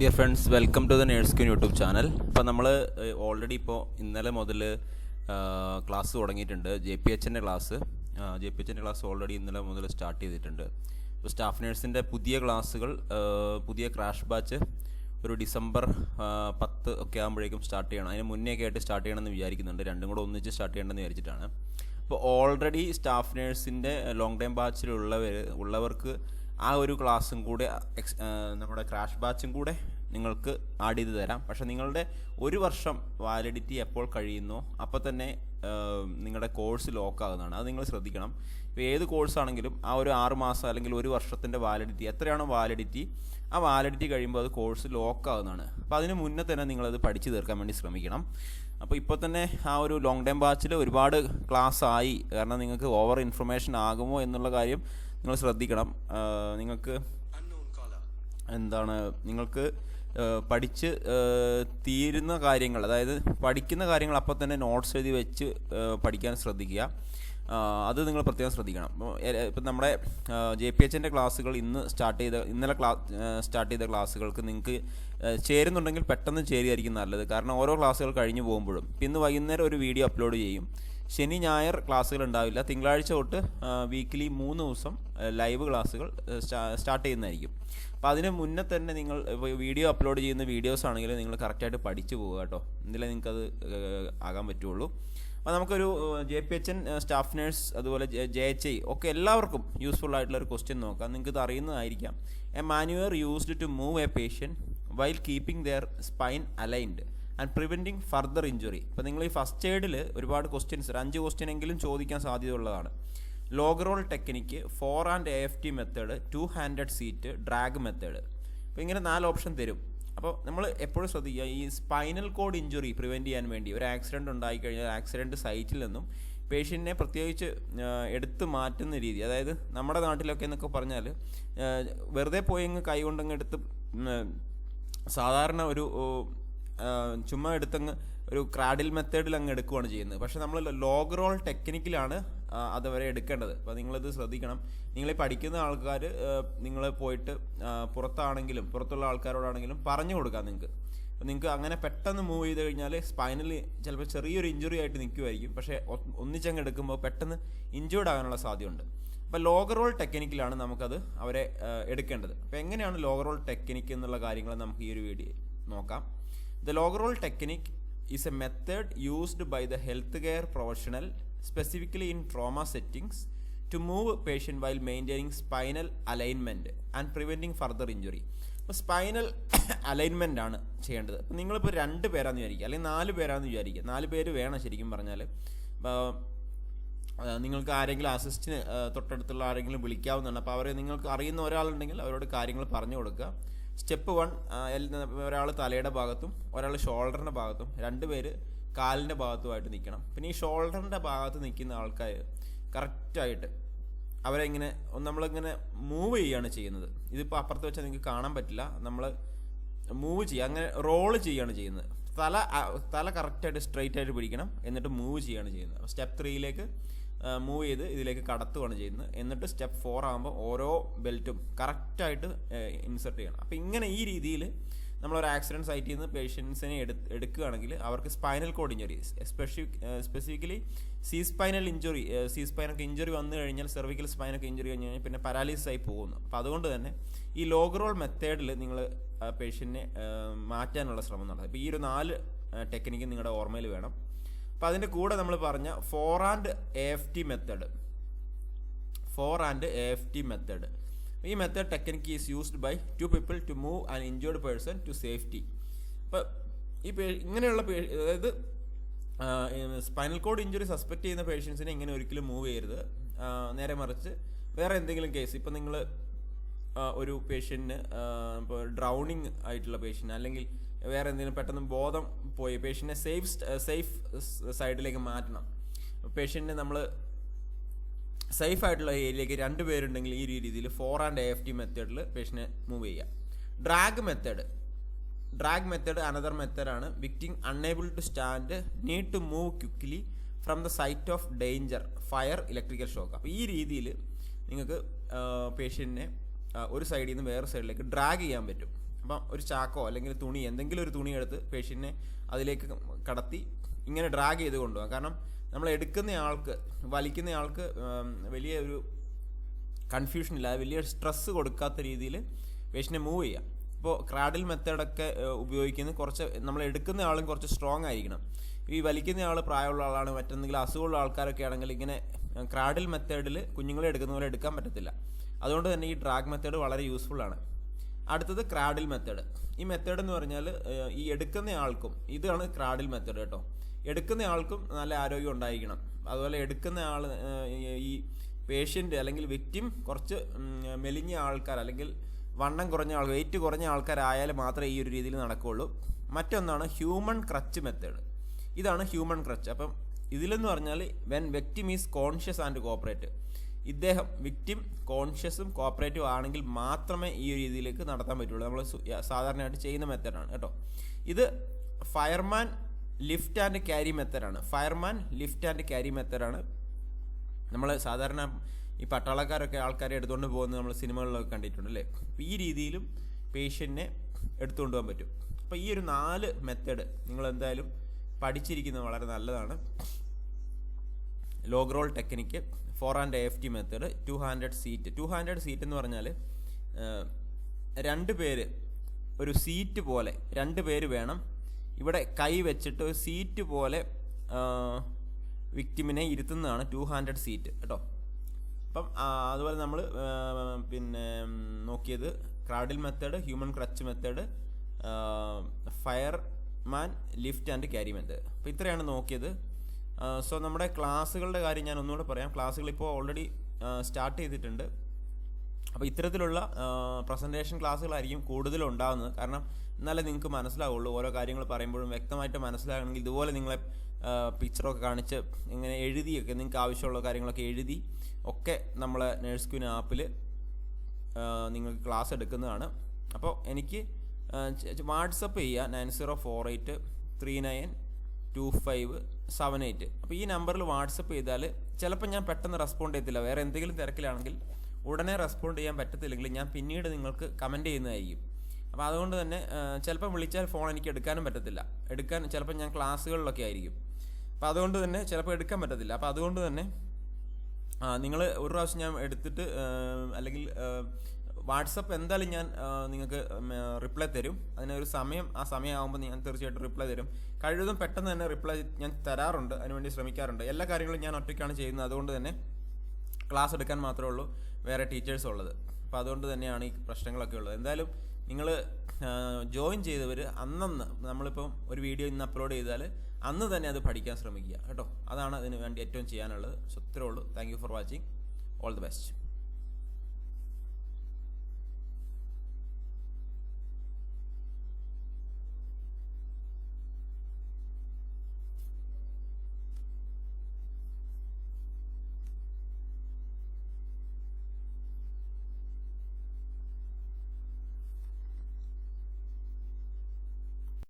Dear friends welcome to the nurse queen YouTube channel ഇപ്പോൾ നമ്മൾ already ഇപ്പോൾ ഇന്നലെ മുതൽ ക്ലാസ് തുടങ്ങിയിട്ടുണ്ട്. ജെ പി എച്ചിന്റെ ക്ലാസ് ജെ പി എച്ചിന്റെ ക്ലാസ് ഓൾറെഡി ഇന്നലെ മുതൽ സ്റ്റാർട്ട് ചെയ്തിട്ടുണ്ട്. ഇപ്പോൾ സ്റ്റാഫ് നേഴ്സിന്റെ പുതിയ ക്ലാസ്സുകൾ പുതിയ ക്രാഷ് ബാച്ച് ഒരു ഡിസംബർ പത്ത് ഒക്കെ ആകുമ്പോഴേക്കും സ്റ്റാർട്ട് ചെയ്യണം. അതിന് മുന്നേ ഒക്കെ ആയിട്ട് സ്റ്റാർട്ട് ചെയ്യണമെന്ന് വിചാരിക്കുന്നുണ്ട്. രണ്ടും കൂടെ ഒന്നിച്ച് സ്റ്റാർട്ട് ചെയ്യണമെന്ന് വിചാരിച്ചിട്ടാണ്. അപ്പോൾ ഓൾറെഡി സ്റ്റാഫ് നേഴ്സിന്റെ ലോങ് ടൈം ബാച്ചിലുള്ളവർ ഉള്ളവർക്ക് ആ ഒരു ക്ലാസ്സും കൂടെ നമ്മുടെ ക്രാഷ് ബാച്ചും കൂടെ നിങ്ങൾക്ക് ആഡ് ചെയ്ത് തരാം. പക്ഷെ നിങ്ങളുടെ ഒരു വർഷം വാലിഡിറ്റി എപ്പോൾ കഴിയുന്നോ അപ്പോൾ തന്നെ നിങ്ങളുടെ കോഴ്സ് ലോക്ക് ആകുന്നതാണ് അത് നിങ്ങൾ ശ്രദ്ധിക്കണം. ഇപ്പോൾ ഏത് കോഴ്സാണെങ്കിലും ആ ഒരു ആറ് മാസം അല്ലെങ്കിൽ ഒരു വർഷത്തിന്റെ വാലിഡിറ്റി എത്രയാണോ വാലിഡിറ്റി ആ വാലിഡിറ്റി കഴിയുമ്പോൾ അത് കോഴ്സ് ലോക്ക് ആകുന്നതാണ് അപ്പോൾ അതിന് മുന്നേ തന്നെ നിങ്ങളത് പഠിച്ചു തീർക്കാൻ വേണ്ടി ശ്രമിക്കണം. അപ്പോൾ ഇപ്പോൾ തന്നെ ആ ഒരു ലോങ് ടൈം ബാച്ചിൽ ഒരുപാട് ക്ലാസ് ആയി കാരണം നിങ്ങൾക്ക് ഓവർ ഇൻഫർമേഷൻ ആകുമോ എന്നുള്ള കാര്യം നിങ്ങൾ ശ്രദ്ധിക്കണം. നിങ്ങൾക്ക് എന്താണ് നിങ്ങൾക്ക് പഠിച്ച് തീരുന്ന കാര്യങ്ങൾ അതായത് പഠിക്കുന്ന കാര്യങ്ങൾ അപ്പോൾ തന്നെ നോട്ട്സ് എഴുതി വെച്ച് പഠിക്കാൻ ശ്രദ്ധിക്കുക. അത് നിങ്ങൾ പ്രത്യേകം ശ്രദ്ധിക്കണം. ഇപ്പം നമ്മുടെ ജെ പി എച്ചിന്റെ ക്ലാസ്സുകൾ ഇന്ന് സ്റ്റാർട്ട് ചെയ്ത ഇന്നലെ ക്ലാ സ്റ്റാർട്ട് ചെയ്ത ക്ലാസ്സുകൾക്ക് നിങ്ങൾക്ക് ചേരുന്നുണ്ടെങ്കിൽ പെട്ടെന്ന് ചേരുകയായിരിക്കും നല്ലത്. കാരണം ഓരോ ക്ലാസ്സുകൾ കഴിഞ്ഞു പോകുമ്പോഴും. ഇന്ന് വൈകുന്നേരം ഒരു വീഡിയോ അപ്ലോഡ് ചെയ്യും. ശനി ഞായർ ക്ലാസ്സുകൾ ഉണ്ടാവില്ല. തിങ്കളാഴ്ച തൊട്ട് വീക്കിലി മൂന്ന് ദിവസം ലൈവ് ക്ലാസ്സുകൾ സ്റ്റാർട്ട് ചെയ്യുന്നതായിരിക്കും. അപ്പോൾ അതിന് മുന്നേ തന്നെ നിങ്ങൾ വീഡിയോ അപ്ലോഡ് ചെയ്യുന്ന വീഡിയോസ് ആണെങ്കിൽ നിങ്ങൾ കറക്റ്റായിട്ട് പഠിച്ചു പോകുക കേട്ടോ. എന്നാലേ നിങ്ങൾക്കത് ആകാൻ പറ്റുള്ളൂ. അപ്പോൾ നമുക്കൊരു J P H N staff nurse അതുപോലെ ജെ എച്ച് ഐ ഒക്കെ എല്ലാവർക്കും യൂസ്ഫുൾ ആയിട്ടുള്ള ഒരു ക്വസ്റ്റ്യൻ നോക്കാം. നിങ്ങൾക്ക് ഇത് അറിയുന്നതായിരിക്കാം. A manoeuvre used to move a patient while keeping their spine aligned and preventing further injury ഇപ്പോൾ നിങ്ങൾ ഈ ഫസ്റ്റ് എയ്ഡിൽ ഒരുപാട് ക്വസ്റ്റ്യൻസ് ഒരു അഞ്ച് ക്വസ്റ്റ്യൻ എങ്കിലും ചോദിക്കാൻ സാധ്യതയുള്ളതാണ്. Logroll technique fore and aft method two handed seat drag method അപ്പോൾ ഇങ്ങനെ നാല് ഓപ്ഷൻ തരും. അപ്പോൾ നമ്മൾ എപ്പോഴും ശ്രദ്ധിക്കുക ഈ സ്പൈനൽ കോഡ് ഇഞ്ചുറി പ്രിവെന്റ് ചെയ്യാൻ വേണ്ടി ഒരു ആക്സിഡന്റ് ഉണ്ടായി കഴിഞ്ഞാൽ ആക്സിഡന്റ് സൈറ്റിൽ നിന്നും പേഷ്യന്റിനെ പ്രത്യേകിച്ച് എടുത്ത് മാറ്റുന്ന രീതി അതായത് നമ്മുടെ നാട്ടിലൊക്കെ എന്നൊക്കെ പറഞ്ഞാൽ വെറുതെ പോയി അങ്ങ് കൈ കൊണ്ടങ്ങ് എടുത്ത് സാധാരണ ഒരു ചുമ്മാ എടുത്തങ്ങ് ഒരു ക്രാഡിൽ മെത്തേഡിൽ അങ്ങ് എടുക്കുകയാണ് ചെയ്യുന്നത്. പക്ഷേ നമ്മൾ ലോഗ് റോൾ ടെക്നിക്കിലാണ് അതുവരെ എടുക്കേണ്ടത്. അപ്പോൾ നിങ്ങളിത് ശ്രദ്ധിക്കണം. നിങ്ങൾ പഠിക്കുന്ന ആൾക്കാർ നിങ്ങൾ പോയിട്ട് പുറത്താണെങ്കിലും പുറത്തുള്ള ആൾക്കാരോടാണെങ്കിലും പറഞ്ഞു കൊടുക്കാം നിങ്ങൾക്ക് അപ്പോൾ നിങ്ങൾക്ക് അങ്ങനെ പെട്ടെന്ന് മൂവ് ചെയ്ത് കഴിഞ്ഞാൽ സ്പൈനൽ ചിലപ്പോൾ ചെറിയൊരു ഇഞ്ചുറി ആയിട്ട് നിൽക്കുമായിരിക്കും പക്ഷേ ഒന്നിച്ചങ്ങ് എടുക്കുമ്പോൾ പെട്ടെന്ന് ഇഞ്ചുർഡ് ആകാനുള്ള സാധ്യതയുണ്ട്. അപ്പോൾ ലോഗറോൾ ടെക്നിക്കിലാണ് നമുക്കത് അവരെ എടുക്കേണ്ടത്. അപ്പോൾ എങ്ങനെയാണ് ലോഗറോൾ ടെക്നിക്ക് എന്നുള്ള കാര്യങ്ങൾ നമുക്ക് ഈ ഒരു വീഡിയോ നോക്കാം. The logroll technique is a method used by the health care professional specifically in trauma settings to move patient while maintaining spinal alignment and preventing further injury അപ്പോൾ സ്പൈനൽ അലൈൻമെന്റ് ആണ് ചെയ്യേണ്ടത്. അപ്പോൾ നിങ്ങളിപ്പോൾ രണ്ട് പേരാന്ന് വിചാരിക്കുക. അല്ലെങ്കിൽ നാല് പേരാന്ന് വിചാരിക്കുക. നാല് പേര് വേണം ശരിക്കും പറഞ്ഞാൽ നിങ്ങൾക്ക് ആരെങ്കിലും അസിസ്റ്റിന് തൊട്ടടുത്തുള്ള ആരെങ്കിലും വിളിക്കാവുന്നതാണ്. അപ്പോൾ അവരെ നിങ്ങൾക്ക് അറിയുന്ന ഒരാളുണ്ടെങ്കിൽ അവരോട് കാര്യങ്ങൾ പറഞ്ഞു കൊടുക്കുക. സ്റ്റെപ്പ് വൺ ഒരാൾ തലയുടെ ഭാഗത്തും ഒരാൾ ഷോൾഡറിന്റെ ഭാഗത്തും രണ്ട് പേര് കാലിന്റെ ഭാഗത്തുമായിട്ട് നിൽക്കണം പിന്നെ ഈ ഷോൾഡറിന്റെ ഭാഗത്ത് നിൽക്കുന്ന ആൾക്കാർ കറക്റ്റായിട്ട് അവരെങ്ങനെ നമ്മളിങ്ങനെ മൂവ് ചെയ്യുകയാണ് ചെയ്യുന്നത്. ഇതിപ്പോൾ അപ്പുറത്ത് വെച്ചാൽ നിങ്ങൾക്ക് കാണാൻ പറ്റില്ല. നമ്മൾ മൂവ് ചെയ്യുക അങ്ങനെ റോൾ ചെയ്യുകയാണ് ചെയ്യുന്നത്. തല തല കറക്റ്റായിട്ട് സ്ട്രെയിറ്റ് ആയിട്ട് പിടിക്കണം എന്നിട്ട് മൂവ് ചെയ്യുകയാണ് ചെയ്യുന്നത്. അപ്പോൾ സ്റ്റെപ്പ് ത്രീയിലേക്ക് മൂവ് ചെയ്ത് ഇതിലേക്ക് കടത്തുകയാണ് ചെയ്യുന്നത്. എന്നിട്ട് സ്റ്റെപ്പ് ഫോർ ആകുമ്പോൾ ഓരോ ബെൽറ്റും കറക്റ്റായിട്ട് ഇൻസെർട്ട് ചെയ്യണം. അപ്പോൾ ഇങ്ങനെ ഈ രീതിയിൽ നമ്മളൊരു ആക്സിഡന്റ് സൈറ്റിൽ നിന്ന് പേഷ്യൻസിനെ എടു എടുക്കുകയാണെങ്കിൽ അവർക്ക് spinal cord injury specific specifically C spinal injury C സ്പൈനൊക്കെ injury വന്നു കഴിഞ്ഞാൽ സെർവിക്കൽ സ്പൈനൊക്കെ ഇഞ്ചുറി കഴിഞ്ഞ് കഴിഞ്ഞാൽ പിന്നെ പാരാലിസിസ് ആയി പോകുന്നു. അപ്പോൾ അതുകൊണ്ട് തന്നെ ഈ ലോഗറോൾ മെത്തേഡിൽ നിങ്ങൾ പേഷ്യന്റിനെ മാറ്റാനുള്ള ശ്രമം നടത്തുക. അപ്പോൾ ഈ ഒരു നാല് ടെക്നിക്ക് നിങ്ങളുടെ ഓർമ്മയിൽ വേണം. അപ്പോൾ അതിന്റെ കൂടെ നമ്മൾ പറഞ്ഞ fore and aft method fore and aft method ഈ method technique is used by two people to move an injured person to safety അപ്പോൾ ഈ ഇങ്ങനെയുള്ള അതായത് സ്പൈനൽ കോഡ് ഇഞ്ചുറി സസ്പെക്ട് ചെയ്യുന്ന പേഷ്യൻസിനെ ഇങ്ങനെ ഒരിക്കലും മൂവ് ചെയ്യരുത്. നേരെ മറിച്ച് വേറെ എന്തെങ്കിലും കേസ് ഇപ്പം നിങ്ങൾ ഒരു പേഷ്യന്റിന് ഇപ്പോൾ ഡ്രൗണിങ് ആയിട്ടുള്ള പേഷ്യന്റ് അല്ലെങ്കിൽ വേറെ എന്തെങ്കിലും പെട്ടെന്ന് ബോധം പോയി. പേഷ്യന്റിനെ സേഫ് സേഫ് സൈഡിലേക്ക് മാറ്റണം. പേഷ്യന്റിനെ നമ്മൾ സേഫ് ആയിട്ടുള്ള ഏരിയയിലേക്ക് രണ്ട് പേരുണ്ടെങ്കിൽ ഈ രീതിയിൽ ഫോർ ആൻഡ് എഫ് ടി മെത്തേഡിൽ പേഷ്യനെ മൂവ് ചെയ്യുക. Drag method drag method another മെത്തേഡാണ് victim unable to stand need to move quickly from the site of danger fire electrical shock അപ്പോൾ ഈ രീതിയിൽ നിങ്ങൾക്ക് പേഷ്യന്റിനെ ഒരു സൈഡിൽ നിന്ന് വേറെ സൈഡിലേക്ക് ഡ്രാഗ് ചെയ്യാൻ പറ്റും. അപ്പം ഒരു ചാക്കോ അല്ലെങ്കിൽ തുണി എന്തെങ്കിലും ഒരു തുണി എടുത്ത് പേഷ്യന്റിനെ അതിലേക്ക് കടത്തി ഇങ്ങനെ ഡ്രാഗ് ചെയ്ത് കൊണ്ടുപോകാം. കാരണം നമ്മൾ എടുക്കുന്ന ആൾക്ക് വലിക്കുന്ന ആൾക്ക് വലിയ ഒരു കൺഫ്യൂഷൻ ഇല്ല. വലിയ സ്ട്രെസ്സ് കൊടുക്കാത്ത രീതിയിൽ പേഷ്യനെ മൂവ് ചെയ്യാം. ഇപ്പോൾ ക്രാഡിൽ മെത്തേഡൊക്കെ ഉപയോഗിക്കുന്നത് കുറച്ച് നമ്മൾ എടുക്കുന്ന ആളും കുറച്ച് സ്ട്രോങ് ആയിരിക്കണം. ഈ വലിക്കുന്ന ആൾ പ്രായമുള്ള ആളാണ് മറ്റെന്തെങ്കിലും അസുഖമുള്ള ആൾക്കാരൊക്കെ ആണെങ്കിൽ ഇങ്ങനെ ക്രാഡിൽ മെത്തേഡിൽ കുഞ്ഞുങ്ങളെ എടുക്കുന്ന പോലെ എടുക്കാൻ പറ്റത്തില്ല. അതുകൊണ്ട് തന്നെ ഈ ഡ്രാഗ് മെത്തേഡ് വളരെ യൂസ്ഫുൾ ആണ്. അടുത്തത് ക്രാഡിൽ മെത്തേഡ് ഈ മെത്തേഡ് എന്ന് പറഞ്ഞാൽ ഈ എടുക്കുന്ന ആൾക്കും ഇതാണ് ക്രാഡിൽ മെത്തേഡ് കേട്ടോ എടുക്കുന്ന ആൾക്കും നല്ല ആരോഗ്യം ഉണ്ടായിരിക്കണം. അതുപോലെ എടുക്കുന്ന ആൾ ഈ പേഷ്യന്റ് അല്ലെങ്കിൽ വിക്റ്റിം കുറച്ച് മെലിഞ്ഞ ആൾക്കാർ അല്ലെങ്കിൽ വണ്ണം കുറഞ്ഞ ആൾ വെയിറ്റ് കുറഞ്ഞ ആൾക്കാരായാൽ മാത്രമേ ഈ ഒരു രീതിയിൽ നടക്കുകയുള്ളൂ. മറ്റൊന്നാണ് ഹ്യൂമൺ ക്രച്ച് മെത്തേഡ് ഇതാണ് ഹ്യൂമൺ ക്രച്ച് അപ്പം ഇതിലെന്ന് പറഞ്ഞാൽ when victim is conscious and cooperate ഇദ്ദേഹം വിക്റ്റിം കോൺഷ്യസും കോപ്പറേറ്റീവ് ആണെങ്കിൽ മാത്രമേ ഈ ഒരു രീതിയിലേക്ക് നടത്താൻ പറ്റുള്ളൂ. നമ്മൾ സാധാരണയായിട്ട് ചെയ്യുന്ന മെത്തേഡാണ് കേട്ടോ. ഇത് ഫയർമാൻ ലിഫ്റ്റ് ആൻഡ് ക്യാരി മെത്തേഡാണ് ഫയർമാൻ ലിഫ്റ്റ് ആൻഡ് ക്യാരി മെത്തേഡാണ് നമ്മൾ സാധാരണ ഈ പട്ടാളക്കാരൊക്കെ ആൾക്കാരെ എടുത്തുകൊണ്ട് പോകുന്നത് നമ്മൾ സിനിമകളിലൊക്കെ കണ്ടിട്ടുണ്ട് അല്ലേ? ഈ രീതിയിലും പേഷ്യന്റിനെ എടുത്തുകൊണ്ട് പോകാൻ പറ്റും. അപ്പോൾ ഈ ഒരു നാല് മെത്തേഡ് നിങ്ങൾ എന്തായാലും പഠിച്ചിരിക്കുന്നത് വളരെ നല്ലതാണ്. Log roll technique fore and aft method two handed seat two handed seat എന്ന് പറഞ്ഞാൽ രണ്ട് പേര് ഒരു സീറ്റ് പോലെ രണ്ട് പേര് വേണം. ഇവിടെ കൈ വെച്ചിട്ട് ഒരു സീറ്റ് പോലെ വിക്റ്റിമിനെ ഇരുത്തുന്നതാണ് ടു ഹൺഡ്രഡ് സീറ്റ് കേട്ടോ അപ്പം അതുപോലെ നമ്മൾ പിന്നെ നോക്കിയത് cradle method human crutch method fireman lift and carry method അപ്പോൾ ഇത്രയാണ് നോക്കിയത്. സോ നമ്മുടെ ക്ലാസ്സുകളുടെ കാര്യം ഞാൻ ഒന്നുകൂടെ പറയാം. ക്ലാസ്സുകൾ ഇപ്പോൾ ഓൾറെഡി സ്റ്റാർട്ട് ചെയ്തിട്ടുണ്ട്. അപ്പോൾ ഇത്തരത്തിലുള്ള പ്രസന്റേഷൻ ക്ലാസ്സുകളായിരിക്കും കൂടുതലും ഉണ്ടാകുന്നത് കാരണം എന്നാലേ നിങ്ങൾക്ക് മനസ്സിലാവുള്ളൂ ഓരോ കാര്യങ്ങൾ പറയുമ്പോഴും വ്യക്തമായിട്ട് മനസ്സിലാകണമെങ്കിൽ ഇതുപോലെ നിങ്ങളെ പിക്ചറൊക്കെ കാണിച്ച് ഇങ്ങനെ എഴുതിയൊക്കെ നിങ്ങൾക്ക് ആവശ്യമുള്ള കാര്യങ്ങളൊക്കെ എഴുതി ഒക്കെ നമ്മളെ നേഴ്സ് ക്യൂൻ ആപ്പിൽ നിങ്ങൾക്ക് ക്ലാസ് എടുക്കുന്നതാണ്. അപ്പോൾ എനിക്ക് വാട്സപ്പ് ചെയ്യുക nine zero four eight three nine two five seven eight അപ്പോൾ ഈ നമ്പറിൽ വാട്സപ്പ് ചെയ്താൽ ചിലപ്പോൾ ഞാൻ പെട്ടെന്ന് റെസ്പോണ്ട് ചെയ്യത്തില്ല. വേറെ എന്തെങ്കിലും തിരക്കിലാണെങ്കിൽ ഉടനെ റെസ്പോണ്ട് ചെയ്യാൻ പറ്റത്തില്ലെങ്കിൽ ഞാൻ പിന്നീട് നിങ്ങൾക്ക് കമന്റ് ചെയ്യുന്നതായിരിക്കും. അപ്പോൾ അതുകൊണ്ട് തന്നെ ചിലപ്പം ചിലപ്പോൾ വിളിച്ചാൽ ഫോൺ എനിക്ക് എടുക്കാനും പറ്റത്തില്ല. എടുക്കാൻ ചിലപ്പോൾ ഞാൻ ക്ലാസ്സുകളിലൊക്കെ ആയിരിക്കും. അപ്പോൾ അതുകൊണ്ട് തന്നെ ചിലപ്പോൾ എടുക്കാൻ പറ്റത്തില്ല. അപ്പോൾ അതുകൊണ്ട് തന്നെ നിങ്ങൾ ഒരു പ്രാവശ്യം ഞാൻ എടുത്തിട്ട് അല്ലെങ്കിൽ വാട്സപ്പ് എന്തായാലും ഞാൻ നിങ്ങൾക്ക് റിപ്ലൈ തരും. അതിനൊരു സമയം ആ സമയമാകുമ്പോൾ ഞാൻ തീർച്ചയായിട്ടും റിപ്ലൈ തരും. കഴിവതും പെട്ടെന്ന് തന്നെ റിപ്ലൈ ഞാൻ തരാറുണ്ട്. അതിനുവേണ്ടി ശ്രമിക്കാറുണ്ട്. എല്ലാ കാര്യങ്ങളും ഞാൻ ഒറ്റയ്ക്കാണ് ചെയ്യുന്നത്. അതുകൊണ്ട് തന്നെ ക്ലാസ് എടുക്കാൻ മാത്രമേ ഉള്ളൂ. വേറെ ടീച്ചേഴ്സ് ഉള്ളത്. അപ്പോൾ അതുകൊണ്ട് തന്നെയാണ് ഈ പ്രശ്നങ്ങളൊക്കെ ഉള്ളത്. എന്തായാലും നിങ്ങൾ ജോയിൻ ചെയ്തവർ അന്നന്ന് നമ്മളിപ്പം ഒരു വീഡിയോ ഇന്ന് അപ്ലോഡ് ചെയ്താൽ അന്ന് തന്നെ അത് പഠിക്കാൻ ശ്രമിക്കുക. കേട്ടോ? അതാണ് അതിന് വേണ്ടി ഏറ്റവും ചെയ്യാനുള്ളത്. സോ ഉള്ളൂ. Thank you for watching all the best